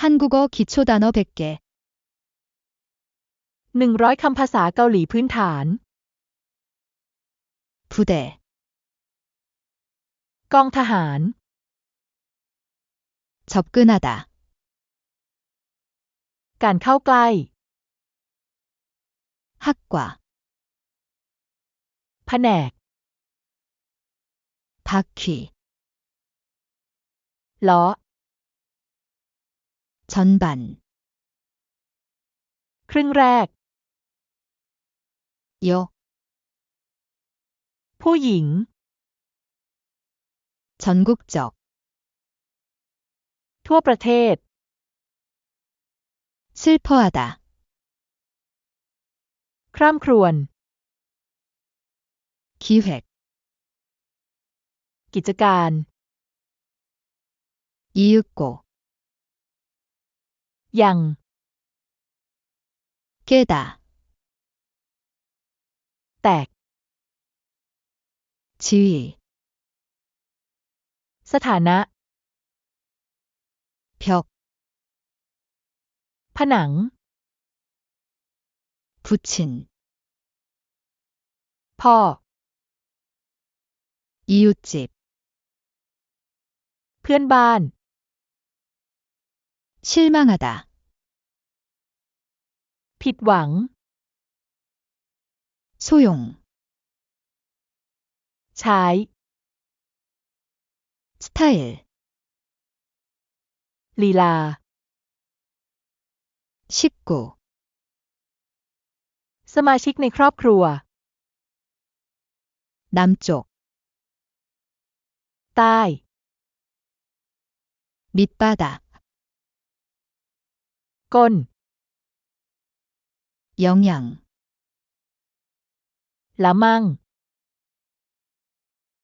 한국어 기초 단어 100개. 100 คำภาษาเกาหลีพื้นฐาน 부대, กองทหาร 접근하다, การเข้าใกล้ 학과, แผนก 바퀴, ล้อ 전반, ครึ่งแรก 여, ผู้หญิง 전국적, ทั่วประเทศ 슬퍼하다, คร่ำครวญ 기획, กิจการ 이윽고, ยัง 깨다, แตก 지위, สถานะ 벽, ผนัง 붙인, พ่อ 이웃집, เพื่อนบ้าน 실망하다, ผิดหวัง 소용, ใช้ 스타일, ลีลา 식구, สมาชิกในครอบครัว 남쪽, ใต้ 밑바닥, 건. 영양. 라망.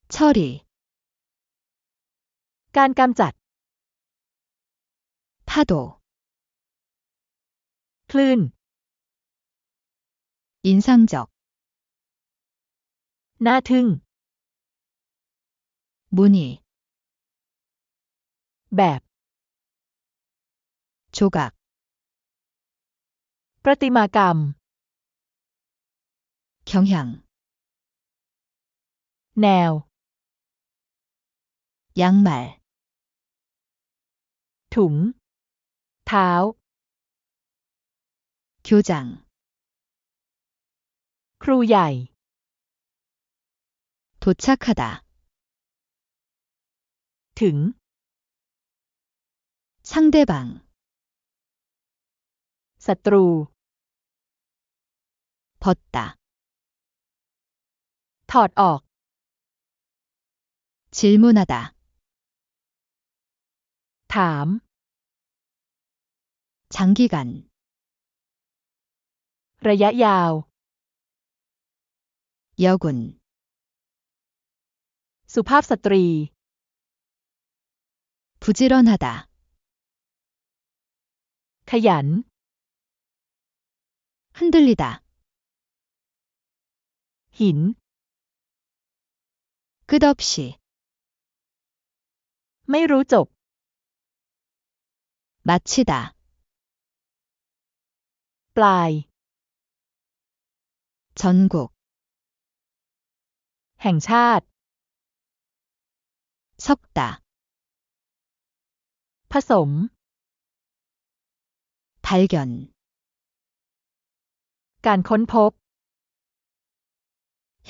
처리. 깐깜짝. 파도. 클은 인상적. 나등. 무늬. 맵. 조각. ประติมากรรม 경향, แนว 양말, ถุง เท้า 교장, ครูใหญ่ 도착하다, ถึง 상대방, ศัตรู 벗다, ถอดออก 질문하다, ถาม 장기간, ระยะยาว 여군, สุภาพสตรี 부지런하다, ขยัน 흔들리다, หิน 끝없이, ไม่รู้จบ 마치다, ปลาย 전국, แห่งชาติ 섞다, ผสม 발견, การค้นพบ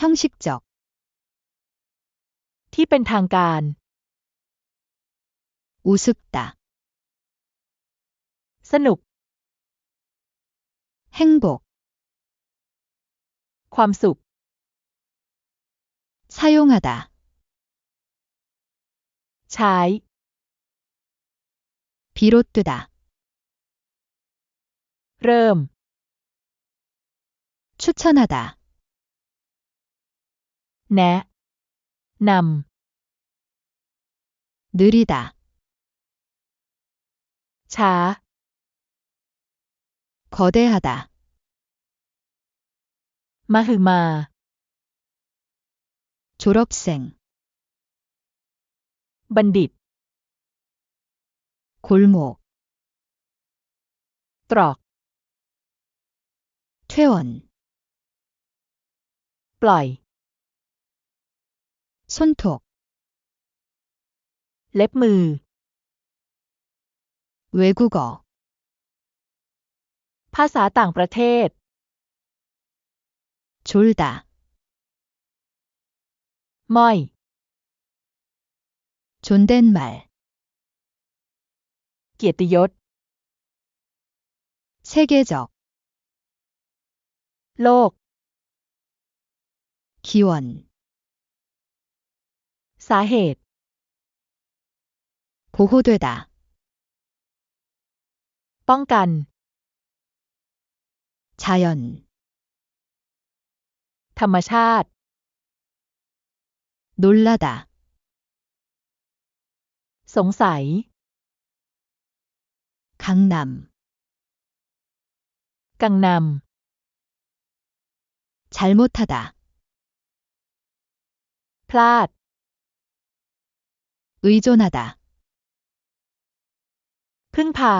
형식적, ที่เป็นทางการ 우습다, สนุก 행복, ความสุข 사용하다, ใช้ 비롯되다, เริ่ม 추천하다, แนะ น 느리다, ำ ช้า 거대하다, มหึมา 졸업생, บัณฑิต 골목, ตรอก 퇴원, ปล่อย 손톱, เล็บมือ 외국어, ภาษาต่างประเทศ 졸다, ม้อย 존댓말, เกียรติยศ 세계적, โลก 기원, สาเหตุ 보호되다, ป้องกัน 자연, ธรรมชาติ 놀라다, สงสัย 강남, กังน 잘못하다, ำ พลาด 의존하다, พึ่งพา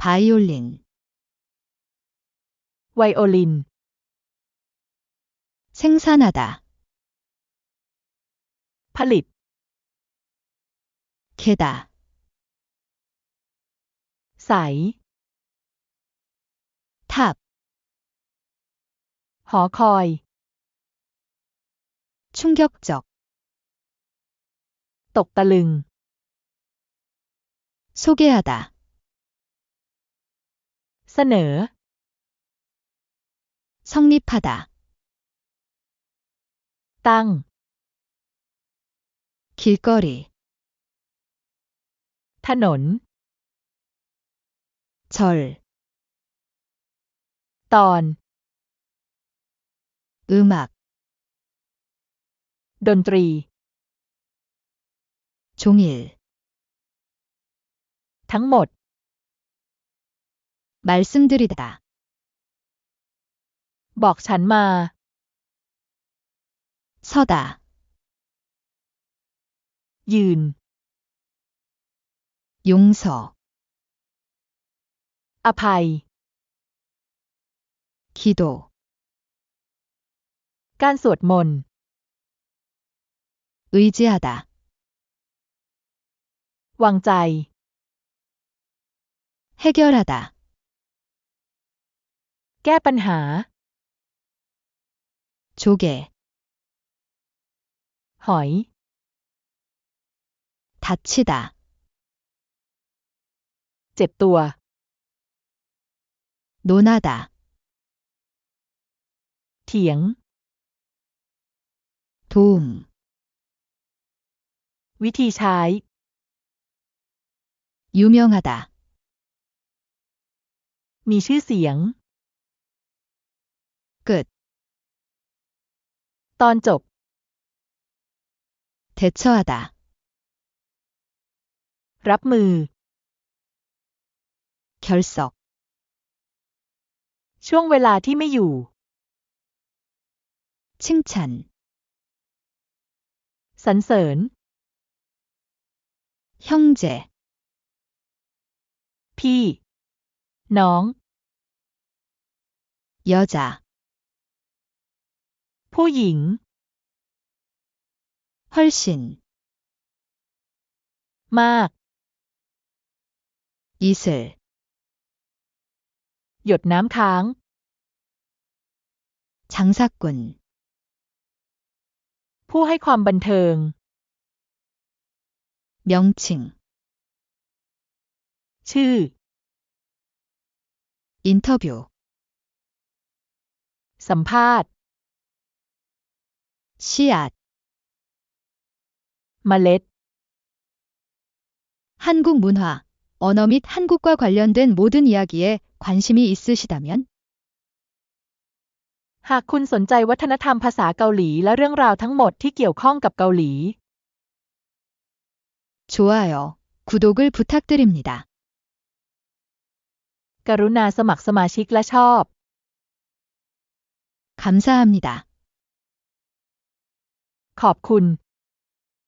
바이올린, ไวโอลิน 생산하다, ผลิต 개다, ใส 탑, หอคอย 충격적, ตกตะลึง 소개하다, เสนอ 성립하다, ตั้ง 길거리, ถนน 절, ตอน 음악, ดนตรี 종일. 당못. 말씀드리다. 먹산마. 서다. 윤. 용서. 아파이. 기도. 깐소몬. 의지하다. วางใจ 해결하다, แก้ปัญหา 조개, หอย 다치다, เจ็บตัว 논하다, เถียง 도움, วิธีใช้ 유명하다, มีชื่อเสียง 끝, ตอนจบ 대처하다, รับมือ 결석, ช่วงเวลาที่ไม่อยู่ 칭찬, สรรเสริญ 형제, พี่ น้อง 여자, ผู้หญิง 훨씬, มาก 이슬, หยดน้ำค้าง 장사꾼, ผู้ให้ความบันเทิง 명칭, ชื่อ 인터뷰, สัมภาษณ์ 씨앗, เมล็ด 한국 문화, 언어 및 한국과 관련된 모든 이야기에 관심이 있으시다면 หากคุณสนใจวัฒนธรรมภาษาเกาหลีและเรื่องราวทั้งหมดที่เกี่ยวข้องกับเกาหลี 좋아요, 구독을 부탁드립니다. กรุณาสมัครสมาชิกและชอบ 감사합니다. ขอบคุณ